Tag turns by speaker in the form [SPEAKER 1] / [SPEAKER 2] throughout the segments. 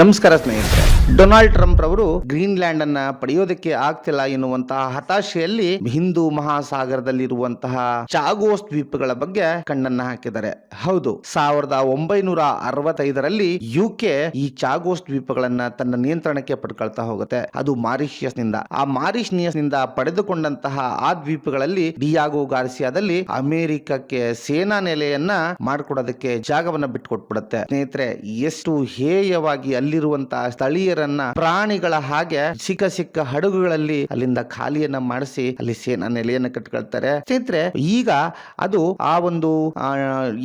[SPEAKER 1] ನಮಸ್ಕಾರ ಸ್ನೇಹಿತರೆ. Donald Trump ರವರು ಗ್ರೀನ್ಲ್ಯಾಂಡ್ ಅನ್ನ ಪಡೆಯೋದಕ್ಕೆ ಆಗ್ತಿಲ್ಲ ಎನ್ನುವಂತಹ ಹತಾಶೆಯಲ್ಲಿ ಹಿಂದೂ ಮಹಾಸಾಗರದಲ್ಲಿರುವಂತಹ ಚಾಗೋಸ್ ದ್ವೀಪಗಳ ಬಗ್ಗೆ ಕಣ್ಣನ್ನ ಹಾಕಿದ್ದಾರೆ. ಹೌದು, ಸಾವಿರದ ಒಂಬೈನೂರ ಅರವತ್ತೈದರಲ್ಲಿ ಯುಕೆ ಈ ಚಾಗೋಸ್ ದ್ವೀಪಗಳನ್ನ ತನ್ನ ನಿಯಂತ್ರಣಕ್ಕೆ ಪಡ್ಕೊಳ್ತಾ ಹೋಗುತ್ತೆ. ಅದು ಮಾರಿಷಿಯಸ್ನಿಂದ ಆ ಮಾರಿಷಿಯಸ್ನಿಂದ ಪಡೆದುಕೊಂಡಂತಹ ಆ ದ್ವೀಪಗಳಲ್ಲಿ ಡಿಯಾಗೋ ಗಾರ್ಸಿಯಾದಲ್ಲಿ ಅಮೆರಿಕಕ್ಕೆ ಸೇನಾ ನೆಲೆಯನ್ನ ಮಾಡಿಕೊಡೋದಕ್ಕೆ ಜಾಗವನ್ನ ಬಿಟ್ಟುಕೊಟ್ಬಿಡುತ್ತೆ ಸ್ನೇಹಿತರೆ, ಎಷ್ಟು ಹೇಯವಾಗಿ ಅಲ್ಲಿರುವಂತಹ ಸ್ಥಳೀಯರನ್ನ ಪ್ರಾಣಿಗಳ ಹಾಗೆ ಸಿಕ್ಕ ಸಿಕ್ಕ ಹಡಗುಗಳಲ್ಲಿ ಅಲ್ಲಿಂದ ಖಾಲಿಯನ್ನ ಮಾಡಿಸಿ ಅಲ್ಲಿ ಸೇನಾ ನೆಲೆಯನ್ನ ಕಟ್ಕೊಳ್ತಾರೆ. ಸ್ನೇಹಿತರೆ, ಈಗ ಅದು ಆ ಒಂದು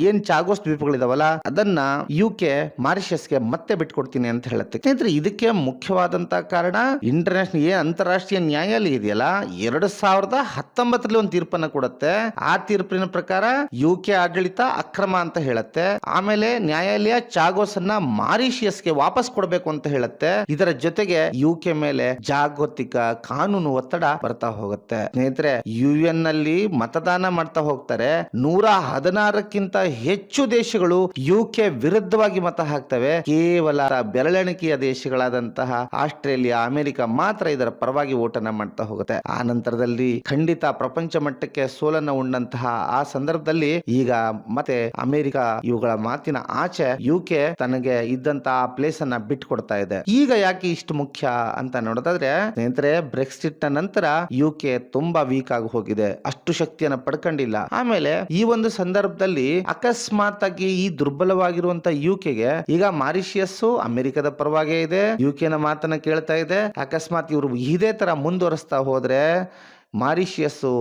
[SPEAKER 1] ಏನ್ ಚಾಗೋಸ್ ದ್ವೀಪಗಳಿದಾವಲ್ಲ, ಅದನ್ನ ಯು ಕೆ ಮಾರಿಷಸ್ಗೆ ಮತ್ತೆ ಬಿಟ್ಕೊಡ್ತೀನಿ ಅಂತ ಹೇಳುತ್ತೆ. ಸ್ನೇಹಿತರೆ, ಇದಕ್ಕೆ ಮುಖ್ಯವಾದಂತ ಕಾರಣ ಇಂಟರ್ನ್ಯಾಷನಲ್ ಏನ್ ಅಂತಾರಾಷ್ಟ್ರೀಯ ನ್ಯಾಯಾಲಯ ಇದೆಯಲ್ಲ, ಎರಡು ಸಾವಿರದ ಹತ್ತೊಂಬತ್ತರಲ್ಲಿ ಒಂದು ತೀರ್ಪನ್ನ ಕೊಡುತ್ತೆ. ಆ ತೀರ್ಪಿನ ಪ್ರಕಾರ ಯು ಕೆ ಆಡಳಿತ ಅಕ್ರಮ ಅಂತ ಹೇಳುತ್ತೆ. ಆಮೇಲೆ ನ್ಯಾಯಾಲಯ ಚಾಗೋಸ್ ಅನ್ನ ಮಾರಿಷಿಯಸ್ಗೆ ವಾಪಸ್ ಕೊಡಬೇಕು ಅಂತ ಹೇಳುತ್ತೆ. ಇದರ ಜೊತೆಗೆ ಯು ಕೆ ಮೇಲೆ ಜಾಗತಿಕ ಕಾನೂನು ಒತ್ತಡ ಬರ್ತಾ ಹೋಗುತ್ತೆ. ಸ್ನೇಹಿತರೆ ಯು ನಲ್ಲಿ ಮತದಾನ ಮಾಡ್ತಾ ಹೋಗ್ತಾರೆ. ನೂರ ಹದಿನಾರಕ್ಕಿಂತ ಹೆಚ್ಚು ದೇಶಗಳು ಯು ಕೆ ವಿರುದ್ಧವಾಗಿ ಮತ ಹಾಕ್ತವೆ. ಕೇವಲ ಬೆರಳೆಣಿಕೆಯ ದೇಶಗಳಾದಂತಹ ಆಸ್ಟ್ರೇಲಿಯಾ, ಅಮೆರಿಕ ಮಾತ್ರ ಇದರ ಪರವಾಗಿ ಓಟನ ಮಾಡ್ತಾ ಹೋಗುತ್ತೆ. ಆ ನಂತರದಲ್ಲಿ ಖಂಡಿತ ಪ್ರಪಂಚ ಮಟ್ಟಕ್ಕೆ ಸೋಲನ್ನ ಉಂಡಂತಹ ಆ ಸಂದರ್ಭದಲ್ಲಿ ಈಗ ಮತ್ತೆ ಅಮೆರಿಕ ಇವುಗಳ ಮಾತಿನ ಆಚೆ ಯು ಕೆ ತನಗೆ ಇದ್ದಂತಹ ಪ್ಲೇಸ್ ಅನ್ನ ಬಿಟ್ಕೊಡ್ತಾ ಇದೆ. ಈಗ ಯಾಕೆ ಇಷ್ಟು ಮುಖ್ಯ ಅಂತ ನೋಡೋದಾದ್ರೆ, ಸ್ನೇಹಿತರೆ ಬ್ರೆಕ್ಸಿಟ್ನ ನಂತರ ಯು ಕೆ ತುಂಬಾ ವೀಕ್ ಆಗಿ ಹೋಗಿದೆ. ಅಷ್ಟು ಶಕ್ತಿಯನ್ನ ಪಡ್ಕೊಂಡಿಲ್ಲ. ಆಮೇಲೆ ಈ ಒಂದು ಸಂದರ್ಭದಲ್ಲಿ ಅಕಸ್ಮಾತ್ ಆಗಿ ಈ ದುರ್ಬಲವಾಗಿರುವಂತ ಯು ಕೆಗೆ ಈಗ ಮಾರಿಷಿಯಸ್ ಅಮೆರಿಕದ ಪರವಾಗೇ ಇದೆ. ಯು ನ ಮಾತನ್ನ ಕೇಳ್ತಾ ಇದೆ. ಅಕಸ್ಮಾತ್ ಇವರು ಇದೇ ತರ ಮುಂದುವರಿಸ್ತಾ ಹೋದ್ರೆ ಮಾರಿಷಿಯಸ್ಸು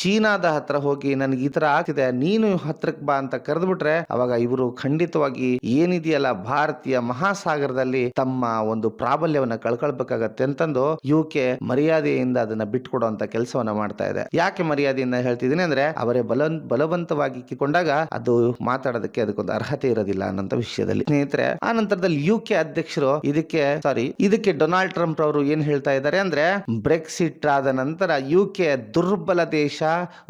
[SPEAKER 1] ಚೀನಾದ ಹತ್ರ ಹೋಗಿ ನನಗೆ ಈ ತರ ಆಗ್ತಿದೆ, ನೀನು ಹತ್ರಕ್ಕೆ ಬಾ ಅಂತ ಕರೆದ್ಬಿಟ್ರೆ ಅವಾಗ ಇವರು ಖಂಡಿತವಾಗಿ ಏನಿದೆಯಲ್ಲ ಭಾರತೀಯ ಮಹಾಸಾಗರದಲ್ಲಿ ತಮ್ಮ ಒಂದು ಪ್ರಾಬಲ್ಯವನ್ನ ಕಳ್ಕೊಳ್ಬೇಕಾಗತ್ತೆ ಅಂತಂದು ಯು ಕೆ ಮರ್ಯಾದೆಯಿಂದ ಅದನ್ನ ಬಿಟ್ಕೊಡುವಂತ ಕೆಲಸವನ್ನ ಮಾಡ್ತಾ ಇದೆ. ಯಾಕೆ ಮರ್ಯಾದೆಯಿಂದ ಹೇಳ್ತಿದ್ದೀನಿ ಅಂದ್ರೆ ಅವರೇ ಬಲ ಬಲವಂತವಾಗಿ ಕಿತ್ಕೊಂಡಾಗ ಅದು ಮಾತಾಡೋದಕ್ಕೆ ಅದಕ್ಕೊಂದು ಅರ್ಹತೆ ಇರೋದಿಲ್ಲ ಅನ್ನಂತ ವಿಷಯದಲ್ಲಿ. ಸ್ನೇಹಿತರೆ, ಆ ನಂತರದಲ್ಲಿ ಯು ಕೆ ಅಧ್ಯಕ್ಷರು ಇದಕ್ಕೆ ಸಾರಿ ಇದಕ್ಕೆ ಡೊನಾಲ್ಡ್ ಟ್ರಂಪ್ ಅವರು ಏನ್ ಹೇಳ್ತಾ ಇದ್ದಾರೆ ಅಂದ್ರೆ ಬ್ರೆಕ್ಸಿಟ್ ಆದ ನಂತರ ಯು ಕೆ ದುರ್ಬಲ ದೇಶ,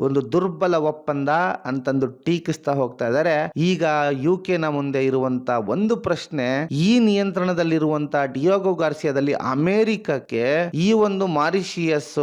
[SPEAKER 1] ಒಂದು ದುರ್ಬಲ ಒಪ್ಪಂದ ಅಂತಂದು ಟೀಕಿಸ್ತಾ ಹೋಗ್ತಾ ಇದ್ದಾರೆ. ಈಗ ಯು ನ ಮುಂದೆ ಇರುವಂತ ಒಂದು ಪ್ರಶ್ನೆ, ಈ ನಿಯಂತ್ರಣದಲ್ಲಿರುವಂತ ಡಿಯೋಗೋ ಗಾರ್ಸಿಯಾದಲ್ಲಿ ಅಮೆರಿಕಕ್ಕೆ ಈ ಒಂದು ಮಾರಿಷಿಯಸ್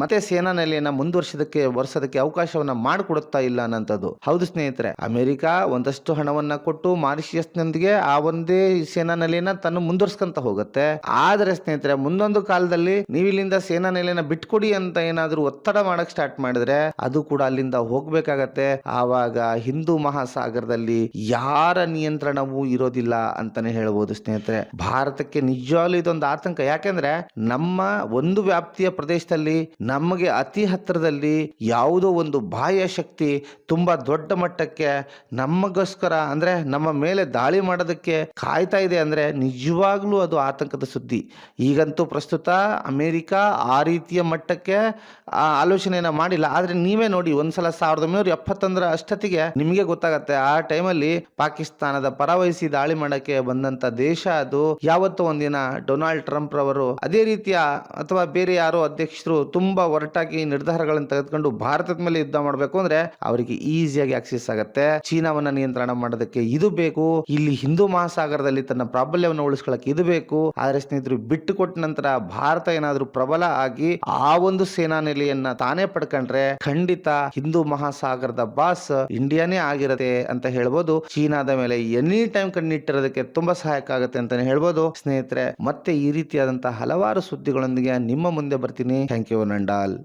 [SPEAKER 1] ಮತ್ತೆ ಸೇನಾ ನೆಲೆಯನ್ನ ಮುಂದುವರ್ಸೋದಕ್ಕೆ ವರ್ಷದಕ್ಕೆ ಅವಕಾಶವನ್ನ ಮಾಡಿಕೊಡುತ್ತಾ ಇಲ್ಲ ಅನ್ನಂಥದ್ದು ಹೌದು ಸ್ನೇಹಿತರೆ, ಅಮೆರಿಕ ಒಂದಷ್ಟು ಹಣವನ್ನ ಕೊಟ್ಟು ಮಾರಿಷಿಯಸ್ ನೊಂದಿಗೆ ಆ ಒಂದೇ ಸೇನಾ ನೆಲೆಯನ್ನ ತನ್ನ ಮುಂದುವರ್ಸ್ಕೊಂತ ಹೋಗುತ್ತೆ. ಆದ್ರೆ ಸ್ನೇಹಿತರೆ, ಮುಂದೊಂದು ಕಾಲದಲ್ಲಿ ನೀವು ಇಲ್ಲಿಂದ ಸೇನಾ ನೆಲೆಯನ್ನ ಬಿಟ್ಕೊಡಿ ಅಂತ ಏನಾದ್ರೂ ಒತ್ತಡ ಮಾಡಕ್ ಸ್ಟಾರ್ಟ್ ಮಾಡಿದ್ರೆ ಅದು ಕೂಡ ಅಲ್ಲಿಂದ ಹೋಗ್ಬೇಕಾಗತ್ತೆ. ಆವಾಗ ಹಿಂದೂ ಮಹಾಸಾಗರದಲ್ಲಿ ಯಾರ ನಿಯಂತ್ರಣವೂ ಇರೋದಿಲ್ಲ ಅಂತಾನೆ ಹೇಳ್ಬೋದು ಸ್ನೇಹಿತರೆ. ಭಾರತಕ್ಕೆ ನಿಜವಾಗ್ಲೂ ಇದೊಂದು ಆತಂಕ. ಯಾಕೆಂದ್ರೆ ನಮ್ಮ ಒಂದು ವ್ಯಾಪ್ತಿಯ ಪ್ರದೇಶದಲ್ಲಿ, ನಮಗೆ ಅತಿ ಹತ್ತಿರದಲ್ಲಿ ಯಾವುದೋ ಒಂದು ಬಾಹ್ಯ ಶಕ್ತಿ ತುಂಬಾ ದೊಡ್ಡ ಮಟ್ಟಕ್ಕೆ ನಮಗೋಸ್ಕರ ಅಂದ್ರೆ ನಮ್ಮ ಮೇಲೆ ದಾಳಿ ಮಾಡೋದಕ್ಕೆ ಕಾಯ್ತಾ ಇದೆ ಅಂದ್ರೆ ನಿಜವಾಗ್ಲೂ ಅದು ಆತಂಕದ ಸುದ್ದಿ. ಈಗಂತೂ ಪ್ರಸ್ತುತ ಅಮೆರಿಕ ಆ ರೀತಿಯ ಮಟ್ಟಕ್ಕೆ ಆಲೋಚನೆಯನ್ನ ಮಾಡಿಲ್ಲ. ಆದ್ರೆ ನೀವೇ ನೋಡಿ, ಒಂದ್ಸಲ ಸಾವಿರದ ಒಂಬೈನೂರ ಎಪ್ಪತ್ತೊಂದರ ಅಷ್ಟೊತ್ತಿಗೆ ನಿಮಗೆ ಗೊತ್ತಾಗತ್ತೆ, ಆ ಟೈಮಲ್ಲಿ ಪಾಕಿಸ್ತಾನದ ಪರವಹಿಸಿ ದಾಳಿ ಮಾಡಕ್ಕೆ ಬಂದಂತ ದೇಶ ಅದು. ಯಾವತ್ತೋ ಒಂದಿನ ಡೊನಾಲ್ಡ್ ಟ್ರಂಪ್ ರವರು ಅದೇ ರೀತಿಯ ಅಥವಾ ಬೇರೆ ಯಾರೋ ಅಧ್ಯಕ್ಷರು ತುಂಬಾ ಒರಟಾಗಿ ನಿರ್ಧಾರಗಳನ್ನು ತೆಗೆದುಕೊಂಡು ಭಾರತದ ಮೇಲೆ ಯುದ್ಧ ಮಾಡಬೇಕು ಅಂದ್ರೆ ಅವರಿಗೆ ಈಸಿಯಾಗಿ ಆಕ್ಸಿಸ್ ಆಗುತ್ತೆ. ಚೀನಾವನ್ನ ನಿಯಂತ್ರಣ ಮಾಡೋದಕ್ಕೆ ಇದು ಬೇಕು. ಇಲ್ಲಿ ಹಿಂದೂ ಮಹಾಸಾಗರದಲ್ಲಿ ತನ್ನ ಪ್ರಾಬಲ್ಯವನ್ನು ಉಳಿಸ್ಕೊಳ್ಳಕ್ಕೆ ಇದು ಬೇಕು. ಆದ್ರೆ ಸ್ನೇಹಿತರು, ಬಿಟ್ಟು ಕೊಟ್ಟ ನಂತರ ಭಾರತ ಏನಾದರೂ ಪ್ರಬಲ ಆಗಿ ಆ ಒಂದು ಸೇನಾ ನೆಲೆಯನ್ನ ತಾನೇ ಪಡ್ಕೊಂಡ್ರೆ ಖಂಡಿತ ಹಿಂದೂ ಮಹಾಸಾಗರದ ಬಾಸ್ ಇಂಡಿಯಾನೇ ಆಗಿರತ್ತೆ ಅಂತ ಹೇಳ್ಬೋದು. ಚೀನಾದ ಮೇಲೆ ಎನಿ ಟೈಮ್ ಕಣ್ಣಿಟ್ಟಿರೋದಕ್ಕೆ ತುಂಬಾ ಸಹಾಯಕ ಆಗುತ್ತೆ ಅಂತಾನೆ ಹೇಳ್ಬೋದು. ಸ್ನೇಹಿತರೆ, ಮತ್ತೆ ಈ ರೀತಿಯಾದಂತಹ ಹಲವಾರು ಸುದ್ದಿಗಳೊಂದಿಗೆ ನಿಮ್ಮ ಮುಂದೆ ಬರ್ತೀನಿ. Thank you ನಂಡಾಲ್